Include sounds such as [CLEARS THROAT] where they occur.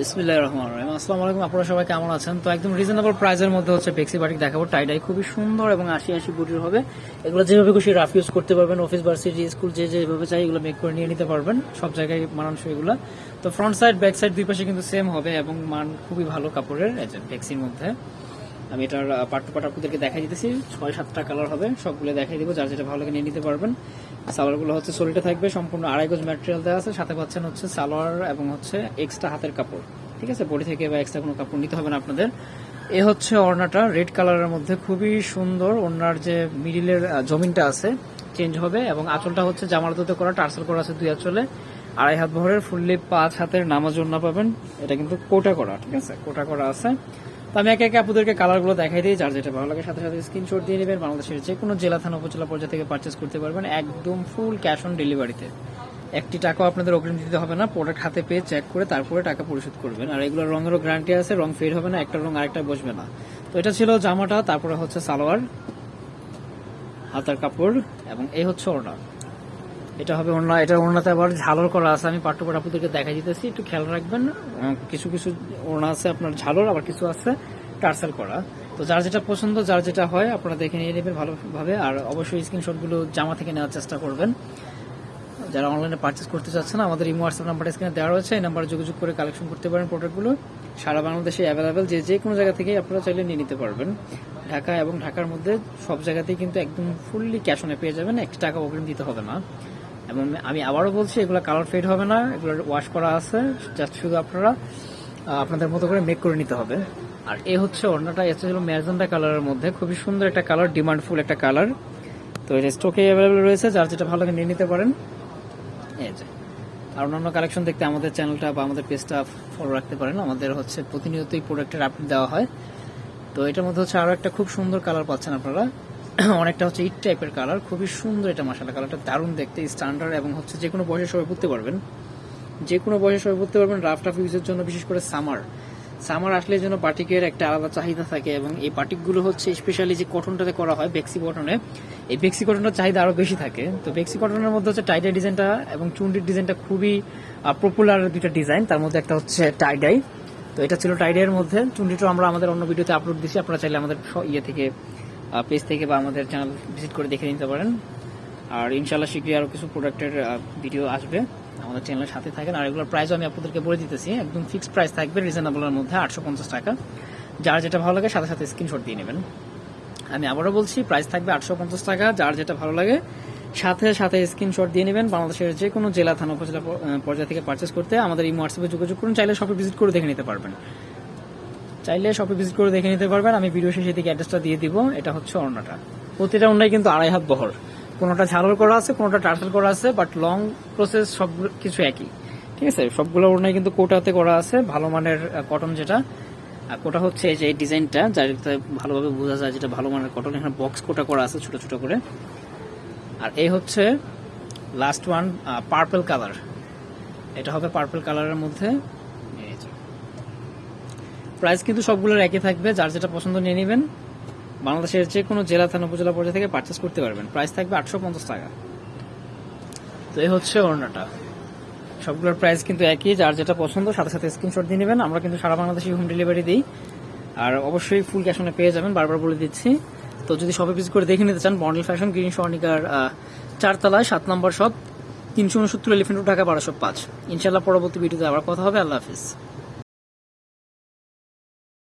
বিসমিল্লাহির রহমান রহিম। আসসালামু আলাইকুম, আপনারা সবাই কেমন আছেন? তো একদম রিজনেবল প্রাইসের মধ্যে হচ্ছে বেক্সি বাটিক দেখাবো। টাইডাই খুবই সুন্দর এবং আশি আশি বুটির হবে। এগুলো যেভাবে খুশি রাফ ইউজ করতে পারবেন অফিস ভার্সিটি স্কুল যে যেভাবে চাই এগুলো মেক করে নিয়ে নিতে পারবেন। সব জায়গায় মানানসই এগুলো। তো ফ্রন্ট সাইড ব্যাক সাইড দুই পাশে কিন্তু সেম হবে এবং মান খুবই ভালো কাপড়ের, এই মধ্যে। আমি এটার পার্ট টু পার্ট আপনাদেরকে দেখাই দিতেছি। ছয়, সাতটা কালার হবে, সবগুলো দেখাই দিব, যার যেটা ভালো লাগে নিয়ে নিতে পারবেন। সালোয়ারগুলো হচ্ছে সোলিটা থাকবে, সম্পূর্ণ আড়াই গজ ম্যাটেরিয়াল দেওয়া আছে, সাথে পাচ্ছেন হচ্ছে সালোয়ার এবং হচ্ছে এক্সট্রা হাতের কাপড়, ঠিক আছে? বডি থেকে বা এক্সট্রা কোনো কাপড় নিতে হবে না আপনাদের। এ হচ্ছে ওড়নাটা রেড কালারের মধ্যে খুবই সুন্দর ওড়নার যে মিডিলের জমিনটা আছে চেঞ্জ হবে এবং আঁচলটা হচ্ছে জামার দুতে করা, টার্সেল করা আছে দুই আঁচলে। আড়াই হাত ভরের ফুললি পাঁচ হাতের নামাজ ওড়না পাবেন। এটা কিন্তু কোটা করা, ঠিক আছে? কোটা করা আছে। তো আমি একে একে আপনাদেরকে কালারগুলো দেখাই দিই, যার যেটা ভালো লাগে সাথে সাথে স্ক্রিনশট দিয়ে নেবেন। বাংলাদেশের যে কোনো জেলা থানা, উপজেলা পর্যায়ে থেকে পারচেস করতে পারবেন একদম ফুল ক্যাশ অন ডেলিভারিতে একটি টাকাও আপনাদের অগ্রিম দিতে হবে না প্রোডাক্ট হাতে পেয়ে চেক করে তারপরে টাকা পরিশোধ করবেন। আর এগুলো রঙেরও গ্যারান্টি আছে রং ফেড হবে না, একটা রং আরেকটা বসবে না। তো এটা ছিল জামাটা, তারপরে হচ্ছে সালোয়ার, হাতার কাপড়, এবং এই হচ্ছে ওড়না এটা হবে ওড়না, এটা ওড়নাতে আবার ঝালর করা আছে, আমি পাট্টু পাট আপনাদেরকে দেখা দিতেছি, একটু খেয়াল রাখবেন কিছু কিছু ওড়না আছে আপনার ঝালর, আবার কিছু আছে টার্সেল করা। তো যার যেটা পছন্দ, যার যেটা হয়, আপনারা দেখে নিয়ে নেবেন ভালোভাবে, আর অবশ্যই স্ক্রিনশটগুলো জামা থেকে নেওয়ার চেষ্টা করবেন। যারা অনলাইনে পারচেস করতে চাচ্ছেন, আমাদের ইমো হোয়াটসঅ্যাপ নাম্বার স্ক্রিনে দেওয়া রয়েছে, এই নাম্বারে যোগাযোগ করে কালেকশন করতে পারেন প্রোডাক্টগুলো সারা বাংলাদেশে অ্যাভেলেবেল যে যে কোনো জায়গা থেকে আপনারা চাইলে নিয়ে নিতে পারবেন। ঢাকা এবং ঢাকার মধ্যে সব জায়গাতেই কিন্তু একদম ফুললি ক্যাশ অনে পেয়ে যাবেন, একটি টাকা অগ্রিম দিতে হবে না। এবং আমি আবারও বলছি, এগুলো কালার ফেড হবে না, এগুলো ওয়াশ করা আছে জাস্ট শুধু আপনারা আপনাদের মতো করে মেক করে নিতে হবে। আর এ হচ্ছে অন্যটা এটা ছিল ম্যাজেন্টা কালারের মধ্যে, খুবই সুন্দর একটা কালার ডিমান্ডফুল একটা কালার তো এটা স্টকে অ্যাভেলেবল রয়েছে, যার যেটা ভালো নিয়ে নিতে পারেন। এই যে, আর অন্যান্য কালেকশন দেখতে আমাদের চ্যানেলটা বা আমাদের পেজটা ফলো রাখতে পারেন। আমাদের হচ্ছে প্রতিনিয়তই প্রোডাক্টের আপডেট দেওয়া হয়। তো এটার মধ্যে হচ্ছে আরও একটা খুব সুন্দর কালার পাচ্ছেন আপনারা। [CLEARS THROAT] অনেকটা হচ্ছে ইট টাইপের কালার, খুবই সুন্দর এটা মাসালা কালারটা, দারুণ দেখতে স্ট্যান্ডার্ড এবং হচ্ছে যে কোনো বয়সে সবাই পড়তে পারবেন। যে কোনো বয়সে সবাই পড়তে পারবেন রাফ টাফ ইউজের জন্য, বিশেষ করে সামার সামার আসলে যেন বাটিকের একটা আলাদা চাহিদা থাকে এবং এই বাটিকগুলো হচ্ছে স্পেশালি যে কটনটাতে করা হয়, বেক্সি কটনে এই বেক্সি কটনের চাহিদা আরও বেশি থাকে। তো বেক্সি কটনের মধ্যে হচ্ছে টাইডাই ডিজাইনটা এবং চুন্ডির ডিজাইনটা খুবই পপুলার দুইটা ডিজাইন তার মধ্যে একটা হচ্ছে টাইডাই তো এটা ছিল টাইডাইয়ের মধ্যে। চুন্ডিটা আমরা আমাদের অন্য ভিডিওতে আপলোড দিছি, আপনারা চাইলে আমাদের ইয়ে থেকে পেজ থেকে বা আমাদের চ্যানেল ভিজিট করে দেখে নিতে পারেন। আর ইনশাল্লাহ শীঘ্রই আরও কিছু প্রোডাক্টের ভিডিও আসবে। আমাদের চ্যানেলের সাথে থাকেন। আর এগুলোর প্রাইস আমি আপনাদেরকে বলে দিতেছি। একদম ফিক্সড প্রাইস থাকবে রিজনেবলের মধ্যে আটশো পঞ্চাশ টাকা। যার যেটা ভালো লাগে, সাথে সাথে স্ক্রিনশট দিয়ে নেবেন। আমি আবারও বলছি প্রাইস থাকবে আটশো পঞ্চাশ টাকা। যার যেটা ভালো লাগে, সাথে সাথে স্ক্রিনশট দিয়ে নেবেন। বাংলাদেশের যে কোনো জেলা, থানা, উপজেলা পর্যায় থেকে পারচেস করতে আমাদের এই হোয়াটসঅ্যাপে যোগাযোগ করুন। চাইলে শপে ভিজিট করে দেখে নিতে পারবেন। চাইলে শপে ভিজিট করে দেখে নিতে পারবেন। আমি ভিডিও শেষে দিকে অ্যাড্রেসটা দিয়ে দিব। এটা হচ্ছে অন্যটা। প্রতিটা অন্যায় কিন্তু আড়াই হাত বহর। কোনোটা ঝালর করা আছে, কোনোটা টার্সেল করা আছে বাট লং প্রসেস সব কিছু একই। ঠিক আছে? সবগুলো ওড়নায় কিন্তু কোটাতে করা আছে, ভালো মানের কটন যেটা। আর কোটা হচ্ছে যে এই ডিজাইনটা, যার ভালোভাবে বোঝা যায় যেটা ভালো মানের কটন এখানে বক্স কোটা করা আছে ছোট ছোট করে। আর এই হচ্ছে লাস্ট ওয়ান পার্পল কালার এটা হবে পার্পল কালারের মধ্যে। প্রাইস কিন্তু সবগুলোর একই থাকবে যার যেটা পছন্দ নিয়ে নেবেন। বাংলাদেশের যে কোনো জেলা থানা উপজেলা পর্যায়ে থেকে পারচেস করতে পারবেন। প্রাইস থাকবে আটশো পঞ্চাশ টাকা। তো এই হচ্ছে ওড়নাটা। সবগুলোর প্রাইস কিন্তু একই যার যেটা পছন্দ সাথে সাথে স্ক্রিনশট দিয়ে নেবেন। আমরা কিন্তু সারা বাংলাদেশে হোম ডেলিভারি দিই। আর অবশ্যই ফুল ক্যাশ অনে পেয়ে যাবেন বারবার বলে দিচ্ছি। তো যদি সবে ভিজিট করে দেখে নিতে চান বন্ডেল ফ্যাশন গ্রিন স্বর্ণিকার আহ, চারতলায় সাত নম্বর শপ তিনশো উনসত্তর এলিফেন্ট ঢাকা বারোশো পাঁচ। ইনশাল্লাহ পরবর্তী ভিডিওতে আবার কথা হবে। আল্লাহ হাফিজ।